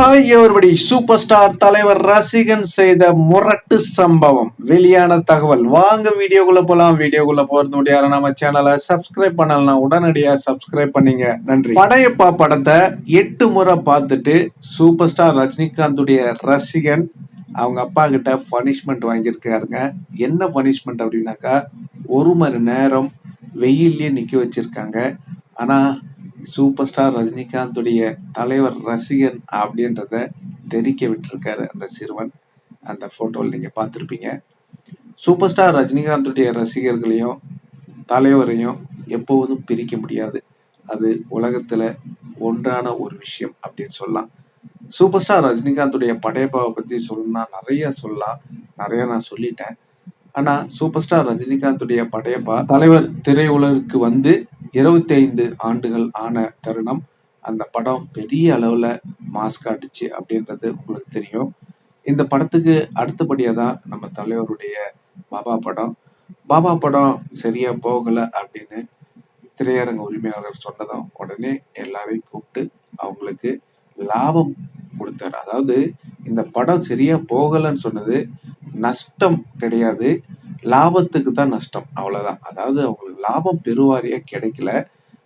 Hi everybody super star தலைவர் ரசிகன் செய்த முரட்டு சம்பவம். வெளியான தகவல். வாங்க வீடியோக்குள்ள போலாம். வீடியோக்குள்ள போறது முடியாது நம்ம சேனலை சப்ஸ்கிரைப் பண்ணலாம் உடனடியா சப்ஸ்கிரைப் பண்ணீங்க. நன்றி. படையப்பா படத்தை எட்டு முறை பார்த்துட்டு சூப்பர் ஸ்டார் ரஜினிகாந்துடைய ரசிகன் அவங்க அப்பா கிட்ட பனிஷ்மெண்ட் வாங்கியிருக்காருங்க. என்ன பனிஷ்மெண்ட் அப்படின்னாக்கா ஒரு மணி நேரம் வெயிலே நிக்க வச்சிருக்காங்க. ஆனா சூப்பர் ஸ்டார் ரஜினிகாந்துடைய தலைவர் ரசிகன் அப்படின்றத தெரிக்க விட்டுருக்காரு அந்த சிறுவன். அந்த ஃபோட்டோவில் நீங்கள் பார்த்துருப்பீங்க. சூப்பர் ஸ்டார் ரஜினிகாந்துடைய ரசிகர்களையும் தலைவரையும் எப்போதும் பிரிக்க முடியாது. அது உலகத்தில் ஒன்றான ஒரு விஷயம் அப்படின்னு சொல்லலாம். சூப்பர் ஸ்டார் ரஜினிகாந்துடைய படையப்பாவை பற்றி சொல்லணும்னா நிறைய சொல்லலாம். நிறைய நான் சொல்லிட்டேன். ஆனால் சூப்பர் ஸ்டார் ரஜினிகாந்துடைய படையப்பா தலைவர் திரையுலகிற்கு வந்து இருபத்தி ஐந்து ஆண்டுகள் ஆன தருணம் அந்த படம் பெரிய அளவில் மாஸ் காட்டுச்சு அப்படின்றது உங்களுக்கு தெரியும். இந்த படத்துக்கு அடுத்தபடியாக தான் நம்ம தலைவருடைய பாபா படம். பாபா படம் சரியாக போகலை அப்படின்னு திரையரங்க உரிமையாளர் சொன்னதும் உடனே எல்லாரையும் கூப்பிட்டு அவங்களுக்கு லாபம் கொடுத்தார். அதாவது இந்த படம் சரியா போகலன்னு சொன்னது நஷ்டம் கிடையாது. லாபத்துக்கு தான் நஷ்டம். அவ்வளோதான் அதாவது அவங்களுக்கு லாபம் பெருவாரியா கிடைக்கல.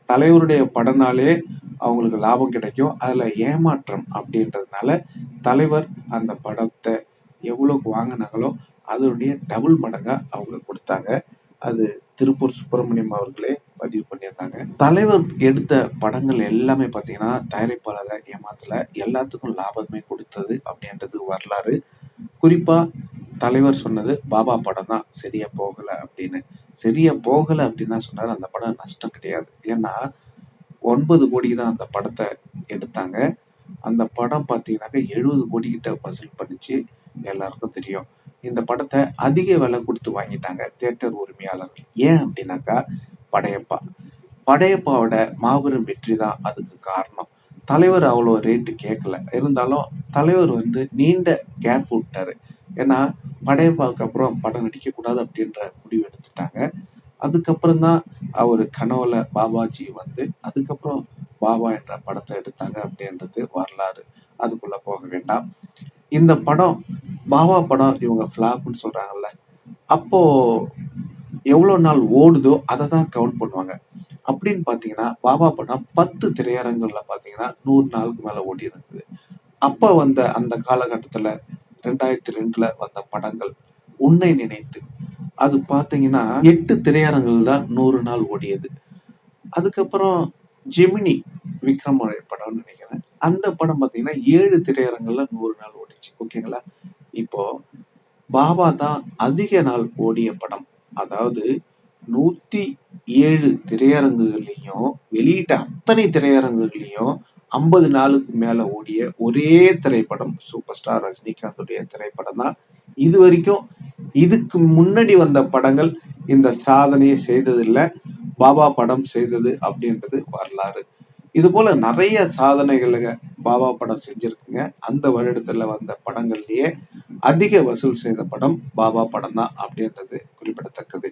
தலைவருடைய படனாலே அவங்களுக்கு லாபம் கிடைக்கும். அதில் ஏமாற்றம் அப்படின்றதுனால தலைவர் அந்த படத்தை எவ்வளோக்கு வாங்கினாங்களோ அதனுடைய டபுள் மடங்காக அவங்க கொடுத்தாங்க. அது திருப்பூர் சுப்பிரமணியம் அவர்களே பதிவு பண்ணியிருந்தாங்க. தலைவர் எடுத்த படங்கள் எல்லாமே பார்த்தீங்கன்னா தயாரிப்பாளரை ஏமாத்தல. எல்லாத்துக்கும் லாபமே கொடுத்தது அப்படின்றது வரலாறு. குறிப்பாக தலைவர் சொன்னது பாபா படம் தான் சரியா போகல அப்படின்னு. சரியா போகல அப்படின்னு தான் சொன்னார் அந்த படம் நஷ்டம் கிடையாது. ஏன்னா ஒன்பது கோடிக்கு தான் அந்த படத்தை எடுத்தாங்க. அந்த படம் பார்த்தீங்கன்னாக்கா எழுபது கோடி கிட்ட வசூல் பண்ணிச்சு. எல்லாருக்கும் தெரியும். இந்த படத்தை அதிக விலை கொடுத்து வாங்கிட்டாங்க தியேட்டர் உரிமையாளர்கள். ஏன் அப்படின்னாக்கா படையப்பா. படையப்பாவோட மாபெரும் வெற்றி தான் அதுக்கு காரணம். தலைவர் அவ்வளோ ரேட்டு கேட்கல இருந்தாலும் தலைவர் வந்து நீண்ட கேப் விட்டாரு. ஏன்னா படையப்பாவுக்கு அப்புறம் படம் நடிக்கக்கூடாது அப்படின்ற முடிவு எடுத்துட்டாங்க. அதுக்கப்புறம் தான் அவர் கனவுல பாபாஜி வந்து அதுக்கப்புறம் பாபா என்ற படத்தை எடுத்தாங்க அப்படின்றது வரலாறு. அதுக்குள்ள போக வேண்டாம். இந்த படம் பாபா படம் இவங்க ஃபிளாப்னு சொல்றாங்கல்ல அப்போ எவ்வளோ நாள் ஓடுதோ அதை தான் கவுண்ட் பண்ணுவாங்க. அப்படின்னு பார்த்தீங்கன்னா பாபா படம் பத்து திரையரங்குல பார்த்தீங்கன்னா நூறு நாளுக்கு மேலே ஓடி இருந்தது. அப்போ வந்த அந்த காலகட்டத்தில் ரெண்டாயிரத்தி ரெண்டுல வந்த படங்கள் உன்னை நினைத்து. அது பார்த்தீங்கன்னா எட்டு திரையரங்குகள் தான் நூறு நாள் ஓடியது. அதுக்கப்புறம் ஜெமினி விக்ரமோடைய படம்னு நினைக்கிறேன். அந்த படம் பார்த்தீங்கன்னா ஏழு திரையரங்குல நூறு நாள் ஓடிச்சு. ஓகேங்களா? இப்போ பாபா தான் அதிக நாள் ஓடிய படம். அதாவது நூத்தி ஏழு திரையரங்குகள்லையும் வெளியிட்ட அத்தனை திரையரங்குகள்லையும் ஐம்பது நாளுக்கு மேல ஓடிய ஒரே திரைப்படம் சூப்பர் ஸ்டார் ரஜினிகாந்துடைய திரைப்படம் தான். இது வரைக்கும் இதுக்கு முன்னாடி வந்த படங்கள் இந்த சாதனையை செய்ததில்லை பாபா படம் செய்தது அப்படின்றது வரலாறு. இது போல நிறைய சாதனைகளை பாபா படம் செஞ்சிருக்குங்க. அந்த வருடத்துல வந்த படங்கள்லயே அதிக வசூல் செய்த படம் பாபா படம் தான் அப்படின்றது குறிப்பிடத்தக்கது.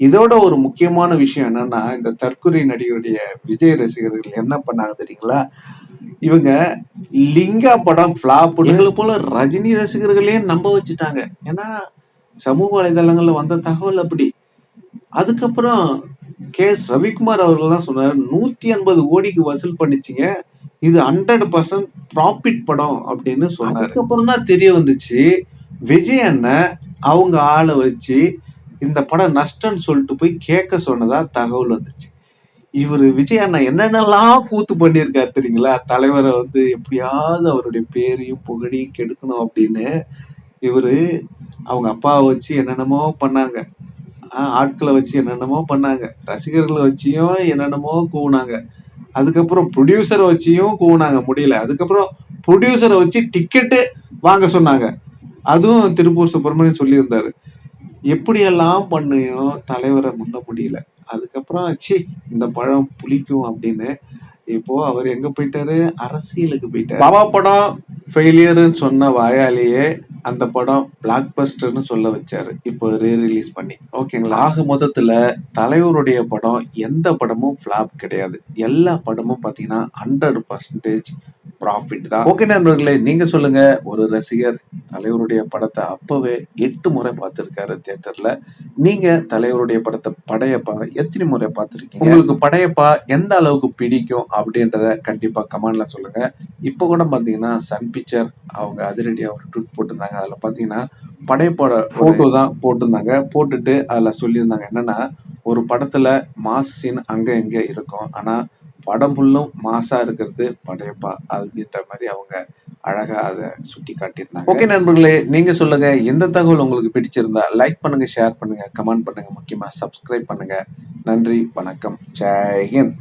இதோட ஒரு முக்கியமான விஷயம் என்னன்னா இந்த தற்கொலை நடிகருடைய விஜய் ரசிகர்கள் என்ன பண்ணாங்க தெரியுங்களா? இவங்க லிங்கா படம் பிளாப் எங்களை போல ரஜினி ரசிகர்களே நம்ப வச்சுட்டாங்க. ஏன்னா சமூக வலைதளங்கள்ல வந்த தகவல் அப்படி. அதுக்கப்புறம் கே எஸ் ரவிக்குமார் அவர்கள் தான் சொன்னார் நூத்தி ஐம்பது கோடிக்கு வசூல் பண்ணிச்சிங்க. இது ஹண்ட்ரட் பர்சன்ட் ப்ராஃபிட் படம் அப்படின்னு சொன்னார். அதுக்கப்புறம் தான் தெரிய வந்துச்சு விஜய் அண்ணன் அவங்க ஆளை வச்சு இந்த படம் நஷ்டம்னு சொல்லிட்டு போய் கேட்க சொன்னதா தகவல் வந்துச்சு. இவர் விஜய் அண்ணா என்னென்னலாம் கூத்து பண்ணியிருக்காரு தெரியுங்களா? தலைவரை வந்து எப்படியாவது அவருடைய பேரையும் புகழையும் கெடுக்கணும் அப்படின்னு இவரு அவங்க அப்பாவை வச்சு என்னென்னமோ பண்ணாங்க. ஆட்களை வச்சு என்னென்னமோ பண்ணாங்க. ரசிகர்களை வச்சியும் என்னென்னமோ கூவுனாங்க. அதுக்கப்புறம் ப்ரொடியூசரை வச்சியும் கூவுனாங்க முடியல. அதுக்கப்புறம் ப்ரொடியூசரை வச்சு டிக்கெட்டு வாங்க சொன்னாங்க. அதுவும் திருப்பூர் சுப்பிரமணியம் சொல்லியிருந்தாரு. எப்படியெல்லாம் பண்ணியும் தலைவரை முந்த முடியல. அதுக்கப்புறம் சி இந்த பழம் புளிக்கும் அப்படின்னு இப்போ அவர் எங்க போயிட்டாரு? அரசியலுக்கு போயிட்டாரு. பாபா படம் ஃபெயிலியர்னு சொன்ன வாயாலேயே அந்த படம் பிளாக் பஸ்டர்னு சொல்ல வச்சாரு. இப்போ ரீ ரிலீஸ் பண்ணி. ஓகேங்களா? ஆக மொத்தத்துல தலைவருடைய படம் எந்த படமும் ஃபிளாப் கிடையாது. எல்லா படமும் பாத்தீங்கன்னா ஹண்ட்ரட் பர்சன்டேஜ் ப்ராஃபிட் தான். ஓகே நண்பர்களே நீங்க சொல்லுங்க. ஒரு ரசிகர் தலைவருடைய படத்தை அப்பவே எட்டு முறை பார்த்திருக்காரு தியேட்டர்ல. நீங்க தலைவருடைய படத்தை படையப்பா எத்தனை முறை பார்த்திருக்கீங்க? உங்களுக்கு படையப்பா எந்த அளவுக்கு பிடிக்கும் அப்படின்றத கண்டிப்பா கமெண்ட்ல சொல்லுங்க. இப்போ கூட பாத்தீங்கன்னா சன் பிக்சர் அவங்க அதிரடியா ஒரு ட்விட் போட்டிருந்தாங்க. அதுல பாத்தீங்கன்னா படையப்போட போட்டோ தான் போட்டிருந்தாங்க. போட்டுட்டு அதுல சொல்லியிருந்தாங்க. என்னன்னா ஒரு படத்துல மாஸ் சீன் அங்க இங்க இருக்கும். ஆனா படம் ஃபுல்லும் மாசா இருக்கிறது படையப்பா அப்படின்ற மாதிரி அவங்க அழகா அதை சுட்டி காட்டியிருந்தாங்க. ஓகே நண்பர்களே நீங்க சொல்லுங்க. எந்த தகவல் உங்களுக்கு பிடிச்சிருந்தா லைக் பண்ணுங்க ஷேர் பண்ணுங்க கமெண்ட் பண்ணுங்க முக்கியமா சப்ஸ்கிரைப் பண்ணுங்க. நன்றி வணக்கம். ஜெய்ஹிந்த்